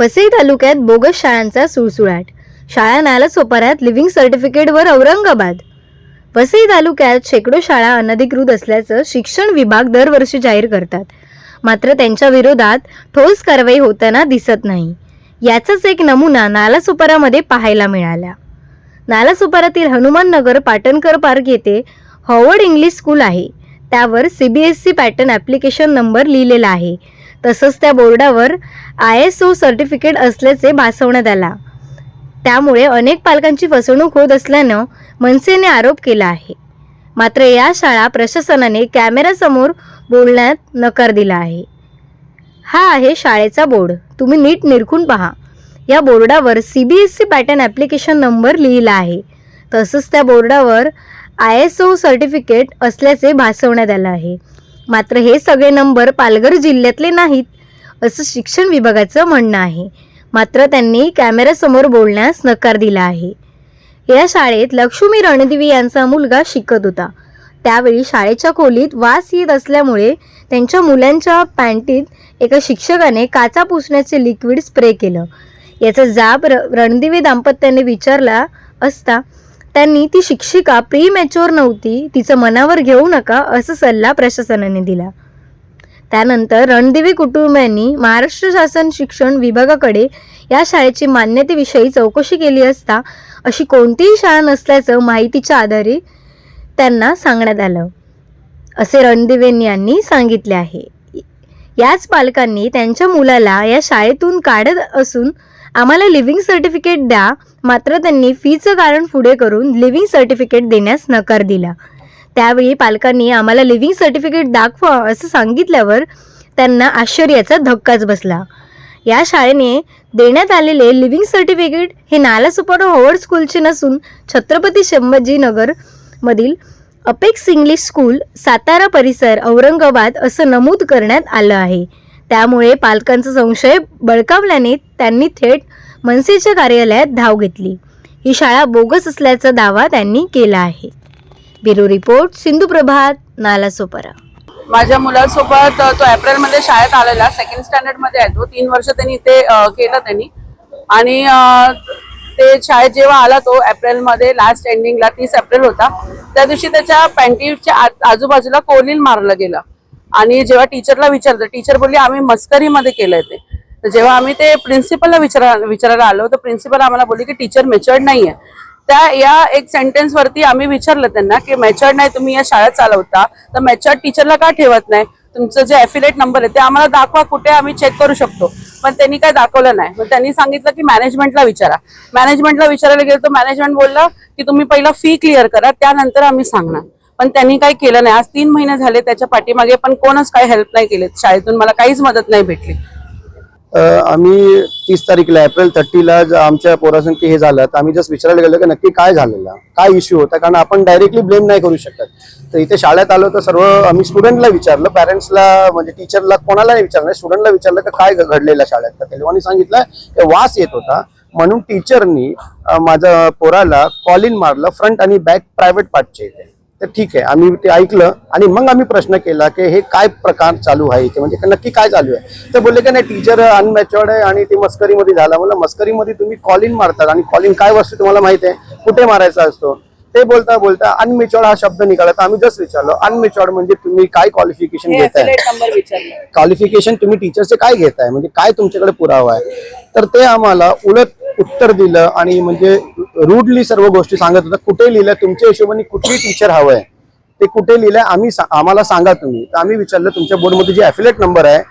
वसई तालुक्यात बोगस शाळांचा सुळसुळाट. शाळा नालासोपाऱ्यात लिव्हिंग सर्टिफिकेटवर औरंगाबाद. वसई तालुक्यात शेकडो शाळा अनधिकृत असल्याचं शिक्षण विभाग दरवर्षी जाहीर करतात. मात्र त्यांच्या विरोधात ठोस कारवाई होताना दिसत नाही. याचाच एक नमुना नालासोपारामध्ये पाहायला मिळाला. नालासोपारातील हनुमान नगर पाटणकर पार्क येथे हॉवर्ड इंग्लिश स्कूल आहे. त्यावर C B S C pattern application number लिहिलेला आहे. तसंच त्या बोर्डावर आय एस ओ सर्टिफिकेट असल्याचे भासवण्यात आला. त्यामुळे अनेक पालकांची फसवणूक होत असल्यानं मनसेने आरोप केला आहे. मात्र या शाळा प्रशासनाने कॅमेऱ्यासमोर बोलण्यात नकार दिला आहे. हा आहे शाळेचा बोर्ड. तुम्ही नीट निरखून पहा. या बोर्डावर C B S C pattern application number लिहिला आहे. तसंच त्या बोर्डावर आय एस ओ सर्टिफिकेट असल्याचे भासवण्यात आलं आहे. मात्र हे सगळे नंबर पालघर जिल्ह्यातले नाहीत असं शिक्षण विभागाचं म्हणणं आहे. मात्र त्यांनी कॅमेऱ्यासमोर बोलण्यास नकार दिला आहे. या शाळेत लक्ष्मी रणदिवी यांचा मुलगा शिकत होता. त्यावेळी शाळेच्या खोलीत वास येत असल्यामुळे त्यांच्या मुलांच्या पॅन्टीत एका शिक्षकाने काचा पुसण्याचे लिक्विड स्प्रे केलं. याचा जाब र रणदिवे दाम्पत्याने विचारला असता त्यांनी ती शिक्षिका प्री मॅच्युअर नव्हती तिचं मनावर घेऊ नका असा सल्ला प्रशासनाने दिला. त्यानंतर रणदिवे कुटुंबियांनी महाराष्ट्र शासन शिक्षण विभागाकडे या शाळेची मान्यतेविषयी चौकशी केली असता अशी कोणतीही शाळा नसल्याचं माहितीच्या आधारे त्यांना सांगण्यात आलं. असे रणदिवेन यांनी सांगितले आहे. याच पालकांनी त्यांच्या मुलाला या शाळेतून काढत असून आम्हाला लिव्हिंग सर्टिफिकेट द्या मात्र त्यांनी फीचं कारण पुढे करून लिव्हिंग सर्टिफिकेट देण्यास नकार दिला. त्यावेळी पालकांनी आम्हाला लिव्हिंग सर्टिफिकेट दाखवा असं सांगितल्यावर त्यांना आश्चर्याचा धक्काच बसला. या शाळेने देण्यात आलेले लिव्हिंग सर्टिफिकेट हे नालासोपारा हॉवर्ड स्कूलचे नसून छत्रपती संभाजीनगरमधील अपेक्स इंग्लिश स्कूल सातारा परिसर औरंगाबाद असं नमूद करण्यात आलं आहे. त्यामुळे पालकांचा संशय बळकावल्याने त्यांनी थेट मनसेच्या कार्यालयात धाव घेतली. ही शाळा बोगस असल्याचा दावा त्यांनी केला आहे. ब्युरो रिपोर्ट सिंधू प्रभात नालासोपारा माझ्या मुलासोबत तो एप्रिलमध्ये शाळेत आलेला सेकंड स्टँडर्डमध्ये आहे तो. तीन वर्ष त्यांनी इथे केलं त्यांनी. आणि ते शाळेत जेव्हा आला तो एप्रिलमध्ये लास्ट एंडिंगला तीस एप्रिल होता. त्या दिवशी त्याच्या पॅन्टीच्या आजूबाजूला कोलिन मारलं गेलं. आणि जेव्हा टीचरला विचारलं टीचर बोलली आम्ही मस्करीमध्ये केलंय ते. तर जेव्हा आम्ही ते प्रिन्सिपलला विचारा विचारायला आलो तर प्रिन्सिपल आम्हाला बोलली की टीचर मेच्युअर्ड नाहीये. त्या या एक सेंटेन्सवरती आम्ही विचारलं त्यांना की मॅच्युअर्ड नाही तुम्ही या शाळेत चालवता तर मॅच्युअर्ड टीचरला का ठेवत नाही? तुमचं जे ऍफिलेट नंबर आहे ते आम्हाला दाखवा कुठे आम्ही चेक करू शकतो. पण त्यांनी काय दाखवलं नाही. मग त्यांनी सांगितलं की मॅनेजमेंटला विचारा. मॅनेजमेंटला विचारायला गेलं तर मॅनेजमेंट बोललं की तुम्ही पहिला फी क्लिअर करा त्यानंतर आम्ही सांगणार. पण त्यांनी काही केलं नाही. आज तीन महिने झाले त्याच्या पाठीमागे पण कोणच काही हेल्प नाही केले. शाळेतून मला काहीच मदत नाही भेटली. आम्ही तीस तारीखला एप्रिल थर्टीला आमच्या पोरासंख्य हे झालं. तर आम्ही जस्ट विचारायला गेलो की नक्की काय झालेलं? काय इश्यू होता? कारण आपण डायरेक्टली ब्लेम नाही करू शकत. तर इथे शाळेत आलो तर सर्व आम्ही स्टुडंटला विचारलं पॅरेंट्सला म्हणजे टीचरला कोणाला नाही. विचारलं स्टुडंटला विचारलं की काय घडलेलं शाळेत? तर तेव्हा सांगितलं की वास येत होता. म्हणून टीचरनी माझ्या पोराला कॉलिन मारलं फ्रंट आणि बॅक प्रायव्हेट पार्टचे इथे. तर ठीक आहे आम्ही ते ऐकलं आणि मग आम्ही प्रश्न केला की हे काय प्रकार चालू आहे इथे? म्हणजे नक्की काय चालू आहे? तर बोलले की नाही टीचर अनमॅच्युअर्ड आहे आणि ते मस्करीमध्ये झाला. मला मस्करीमध्ये तुम्ही कॉलिंग मारतात आणि कॉलिंग काय वस्तू तुम्हाला माहिती आहे? कुठे मारायचा असतो? ते बोलता बोलता अनमेच्युअर्ड हा शब्द निघाला. तर आम्ही जस्ट विचारलो अनमेच्युअर्ड म्हणजे तुम्ही काय क्वालिफिकेशन घेताय? क्वालिफिकेशन तुम्ही टीचरचे काय घेताय? म्हणजे काय तुमच्याकडे पुरावा आहे? तर ते आम्हाला उलट उत्तर दिलं आणि म्हणजे रूडली सर्व गोष्टी सांगत होता. कुठे लिहिलं तुमच्या हिशोबाने कुठली टीचर हवंय ते कुठे लिहिलंय? आम्ही आम्हाला सांगा तुम्ही. तर आम्ही विचारलं तुमच्या बोर्डमध्ये जे अफिलेट नंबर आहे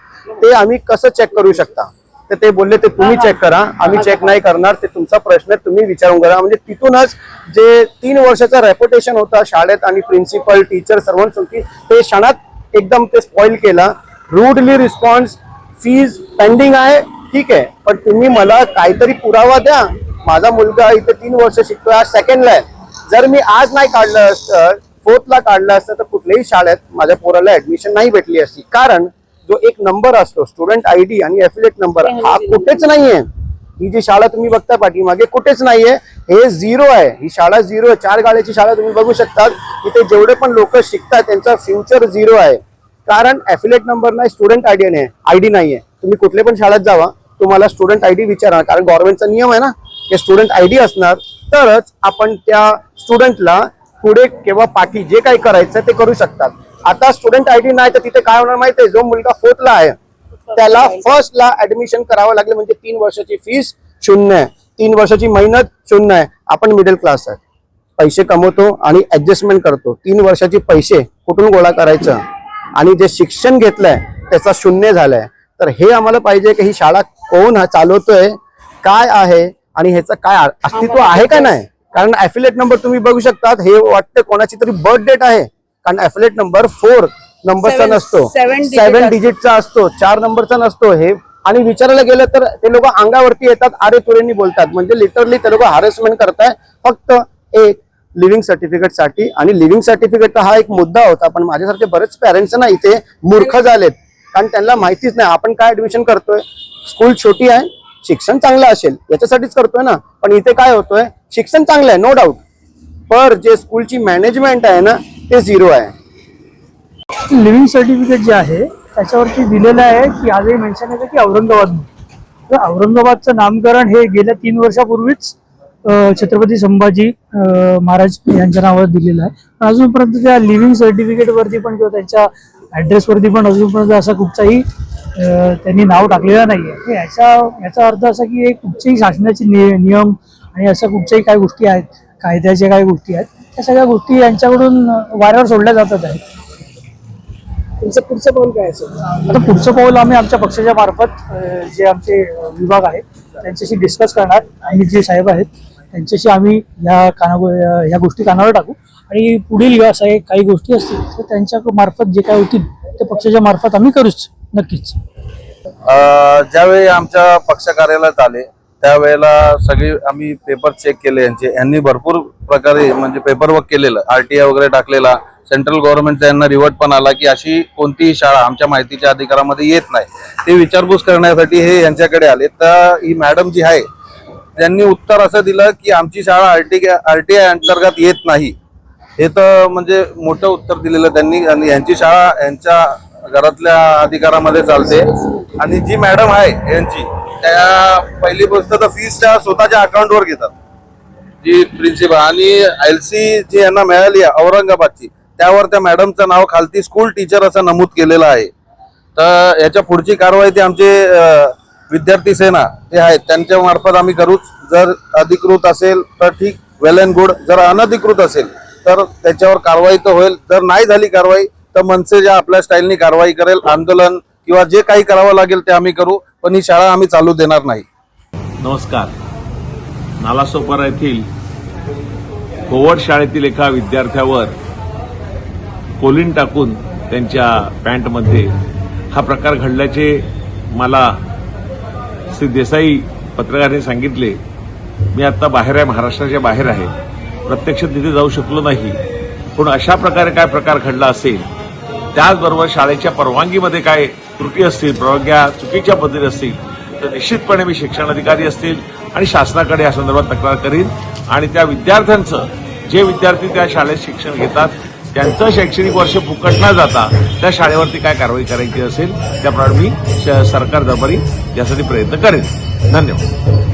ते आम्ही कसं चेक करू शकता? तर ते बोलले ते तुम्ही चेक करा. आम्ही चेक नाही करणार. ते तुमचा प्रश्न तुम्ही विचारून करा. म्हणजे तिथूनच जे तीन वर्षाचं रेप्युटेशन होता शाळेत आणि प्रिन्सिपल टीचर सर्वांसाठी ते क्षणात एकदम ते स्पॉइल केला. रूडली रिस्पॉन्स फीज पेंडिंग आहे ठीक आहे. पण तुम्ही मला काहीतरी पुरावा द्या. माझा मुलगा इथे तीन वर्ष शिकतोय आज सेकंडला आहे. जर मी आज नाही काढलं असतं फोर्थला काढलं असतं तर कुठल्याही शाळेत माझ्या पोराला ऍडमिशन नाही भेटली असती. कारण जो एक नंबर असतो स्टुडंट आय डी आणि एफिलेट नंबर हा कुठेच नाहीये. ही जी शाळा तुम्ही बघता पाठीमागे कुठेच नाहीये. हे झिरो आहे. ही शाळा झिरो आहे. चार गाड्याची शाळा तुम्ही बघू शकतात. इथे जेवढे पण लोक शिकतात त्यांचा फ्युचर झिरो आहे. कारण एफिलेट नंबर नाही स्टुडंट आयडी नाही आयडी नाहीये. तुम्ही कुठले पण शाळेत जावा तुम्हाला स्टुडंट आय डी विचारणार कारण गव्हर्नमेंटचा नियम आहे ना की स्टुडंट आय डी असणार तरच आपण त्या स्टुडंटला पुढे किंवा पाठी जे काही करायचं ते करू शकतात. आता स्टुडंट आय डी नाही तर तिथे काय होणार माहिती आहे जो मुलगा फोर्थला आहे त्याला फर्स्टला ऍडमिशन करावं लागलं म्हणजे तीन वर्षाची फीस शून्य आहे. तीन वर्षाची मेहनत शून्य आहे. आपण मिडल क्लास आहे. पैसे कमवतो आणि ऍडजस्टमेंट करतो. तीन वर्षाचे पैसे कुठून गोळा करायचं? आणि जे शिक्षण घेतलंय त्याचा शून्य झालाय. तर हे आम्हाला पाहिजे की ही शाळा कोण चालवतोय काय आहे आणि ह्याचं काय अस्तित्व आहे का नाही? कारण ऍफिलेट नंबर तुम्ही बघू शकतात. हे वाटतं कोणाची तरी बर्थ डेट आहे. कारण ऍफिलेट नंबर फोर नंबरचा नसतो. असतो. डिजिटचा असतो. चार नंबरचा नसतो. हे आणि विचारायला गेलं तर ते लोक अंगावरती येतात आरे तुरेंनी बोलतात. म्हणजे लिटरली ते लोक हॅरेसमेंट करताय. फक्त एक लिव्हिंग सर्टिफिकेटसाठी. आणि लिव्हिंग सर्टिफिकेट हा एक मुद्दा होता. पण माझ्यासारखे बरेच पॅरेंट्स ना इथे मूर्ख झालेत. कारण त्यांना माहितीच नाही. आपण काय ऍडमिशन करतोय? स्कूल छोटी आहे. शिक्षण चांगलं असेल. याच्यासाठीच करतोय ना. पण इथे काय होतोय? शिक्षण चांगलं आहे. नो डाऊट पर जे स्कूलची मॅनेजमेंट आहे ना ते झिरो आहे. लिव्हिंग सर्टिफिकेट जे आहे त्याच्यावरती दिलेलं आहे की आजही मेन्शन येतं की औरंगाबाद तर औरंगाबादचं नामकरण हे गेल्या तीन वर्षापूर्वीच छत्रपती संभाजी महाराज यांच्या नावावर दिलेलं आहे. पण अजूनपर्यंत त्या लिव्हिंग सर्टिफिकेटवरती पण किंवा त्यांच्या ॲड्रेसवरती पण अजूनपर्यंत असा कुठचाही त्यांनी नाव टाकलेलं नाही आहे याचा याचा अर्थ असा की हे कुठच्याही शासनाचे नियम आणि अशा कुठच्याही काही गोष्टी आहेत कायद्याच्या काही गोष्टी आहेत त्या सगळ्या गोष्टी यांच्याकडून वाऱ्यावर सोडल्या जातात आहेत. तुमचं पुढचं पाऊल काय असेल? आता पुढचं पाऊल आम्ही आमच्या पक्षाच्या मार्फत अ, जे आमचे विभाग आहेत त्यांच्याशी डिस्कस करणार. आणि जे साहेब आहेत त्यांच्याशी आम्ही या काना या गोष्टी कानावर टाकू. आणि पुढील असं एक काही गोष्टी असतील तर त्यांच्या मार्फत जे काय होतील ते पक्षाच्या मार्फत आम्ही करूच नक्कीच. अ, ज्यावेळी आमच्या पक्ष कार्यालयात आले त्यावेळेला सगळी आम्ही पेपर चेक केले यांचे. यांनी भरपूर प्रकारे म्हणजे पेपर वर्क केलेलं. आरटीआय वगैरे टाकलेला. सेंट्रल गव्हर्नमेंटचा यांना रिवर्ट पण आला की अशी कोणतीही शाळा आमच्या माहितीच्या अधिकारामध्ये येत नाही. ते विचारपूस करण्यासाठी हे यांच्याकडे आले. तर ही मॅडम जी आहे त्यांनी उत्तर असं दिलं की आमची शाळा आरटी आय अंतर्गत येत नाही. हे तर म्हणजे मोठं उत्तर दिलेलं त्यांनी आणि यांची शाळा यांच्या घरातल्या अधिकारामध्ये चालते. आणि जी मॅडम आहे यांची त्या पहिली गोष्ट तर फीस त्या स्वतःच्या अकाउंटवर घेतात. जी प्रिन्सिपल आणि एल सी जी यांना मिळाली आहे औरंगाबादची त्यावर त्या मॅडमचं नाव खालती स्कूल टीचर असं नमूद केलेलं आहे. तर याच्या पुढची कारवाई ती आमचे विद्यार्थी सेना जे आहेत. त्यांच्या मार्फत आम्ही करूच. जर अधिकृत असेल तर ठीक वेल अँड गुड जर अनधिकृत असेल तर त्याच्यावर कारवाई तर होईल. जर नाही झाली कारवाई तर मनसे ज्या आपल्या स्टाईलनी कारवाई करेल आंदोलन किंवा जे काही करावं लागेल ते आम्ही करू. पण ही शाळा आम्ही चालू देणार नाही. नमस्कार. नालासोपारा येथील कोवड शाळेतील एका विद्यार्थ्यावर कोलिन टाकून त्यांच्या पॅन्टमध्ये हा प्रकार घडल्याचे मला श्री देसाई पत्रकारांनी सांगितले. मी आत्ता बाहेर आहे महाराष्ट्राच्या बाहेर आहे. प्रत्यक्ष तिथे जाऊ शकलो नाही. पण अशा प्रकारे काय प्रकार घडला असेल त्याचबरोबर शाळेच्या परवानगीमध्ये काय त्रुटी असतील परवानग्या चुकीच्या पद्धती असतील तर निश्चितपणे मी शिक्षण अधिकारी असतील आणि शासनाकडे या संदर्भात तक्रार करीन. आणि त्या विद्यार्थ्यांचं जे विद्यार्थी त्या शाळेत शिक्षण घेतात त्यांचं शैक्षणिक वर्ष फुकट न जाता त्या शाळेवरती काय कारवाई करायची असेल त्याप्रमाणे मी श- सरकार दरबारी यासाठी प्रयत्न करेन. धन्यवाद.